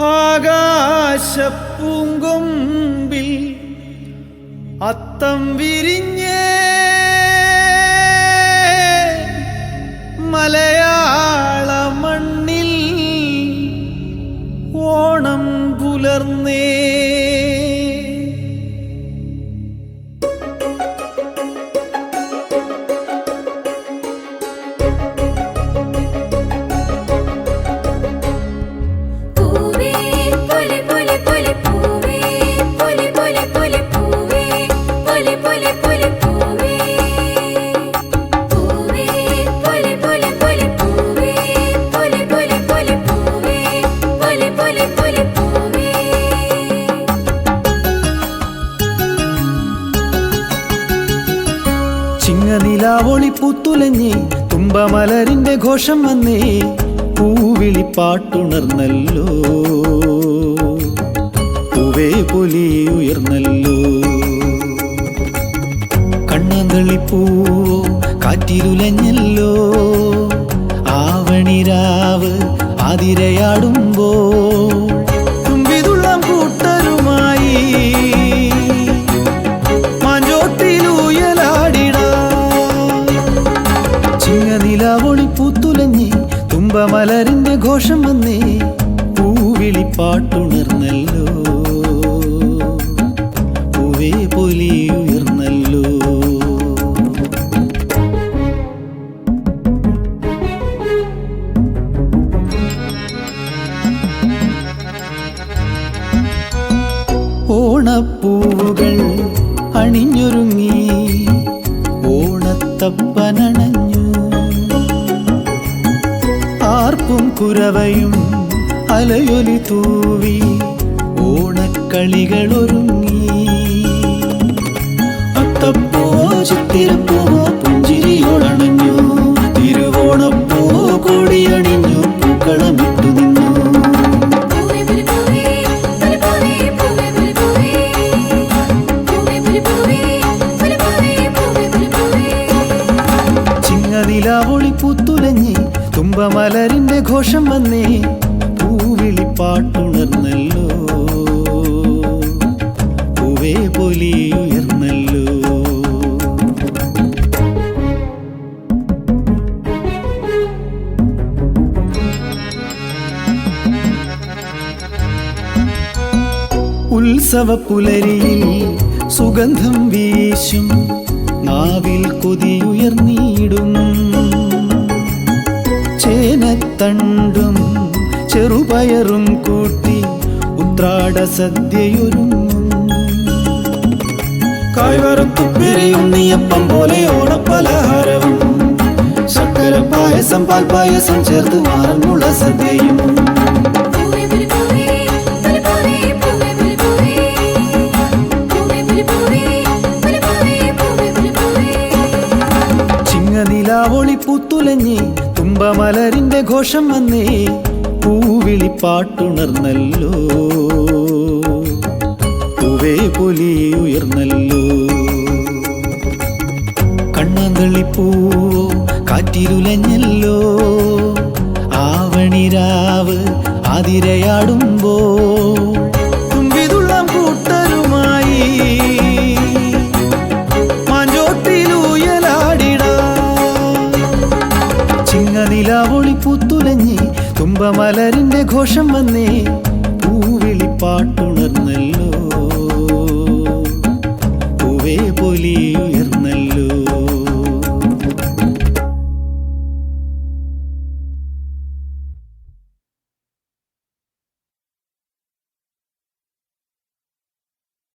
ആകാശപ്പൂങ്കൊമ്പിൽ അത്തം വിരിഞ്ഞേ. മലയാള ചിങ്ങനിലാവൊളി പൂത്തുലഞ്ഞേ തുമ്പമലരിന്റെ ഘോഷം വന്നേ പൂവിളി പാട്ടുണർന്നല്ലോ. പൂവേ പുലി ഉയർന്നല്ലോ. കണ്ണന്തളിപ്പൂവോ കാറ്റിലുലഞ്ഞല്ലോ ആവണിരാവ് ആതിരയാടുമ്പോ പൂത്തുലഞ്ഞേ തുമ്പമലരിന്റെ ഘോഷം വന്നേ. പൂവിളി പാട്ടുണർന്നല്ലോ. പൂവേ പൊലി ഉയർന്നല്ലോ. ഓണപ്പൂവുകൾ അണിഞ്ഞൊരുങ്ങി. ഓണത്തപ്പനണഞ്ഞു ആർപ്പും കുരവയും അലയൊലി തൂവി ഓണക്കളികളൊരുങ്ങി അത്തപ്പൂവോ ചിത്തിരപ്പൂവോ പുഞ്ചിരിയോടണഞ്ഞു തിരുവോണപ്പൂവോ കൊടിയണിഞ്ഞു പൂക്കളമിട്ടു നിന്നു. ചിങ്ങനിലാവൊളി പൂത്തുലഞ്ഞേ തുമ്പമലരിന്റെ ഘോഷം വന്നേ പൂവിളിപ്പാട്ടുണർന്നല്ലോ. പൂവേ പൊലി ഉയർന്നല്ലോ. ഉത്സവ പുലരിയിൽ സുഗന്ധം വീശും നാവിൽ കൊതിയുയർന്നിടും. ചേനത്തണ്ടും ചെറുപയറും കൂട്ടി ഉത്രാട സദ്യയൊരുങ്ങും കായ്വറത്തുപ്പെരിയും നീയപ്പം പോലെ ഓണപ്പലഹാരവും. ശർക്കര പായസം പാൽ പായസം ചേർത്ത് മാറന്നുള്ള സദ്യയും. ചിങ്ങനിലാവൊളി പൂത്തുലഞ്ഞേ തുമ്പമലരിന്റെ ഘോഷം വന്നേ പൂവിളി പാട്ടുണർന്നല്ലോ പൂവേ പുലി ഉയർന്നല്ലോ. കണ്ണന്തളിപ്പൂവോ കാറ്റിരുലഞ്ഞല്ലോ. ആവണിരാവ് ആതിരയാടുമ്പോ നിലാവൊളി പൂത്തുലഞ്ഞി തുമ്പമലരിന്റെ ഘോഷം വന്നേ. പൂവിളി പാട്ടുണർന്നല്ലോ പൂവേ പൊലിയു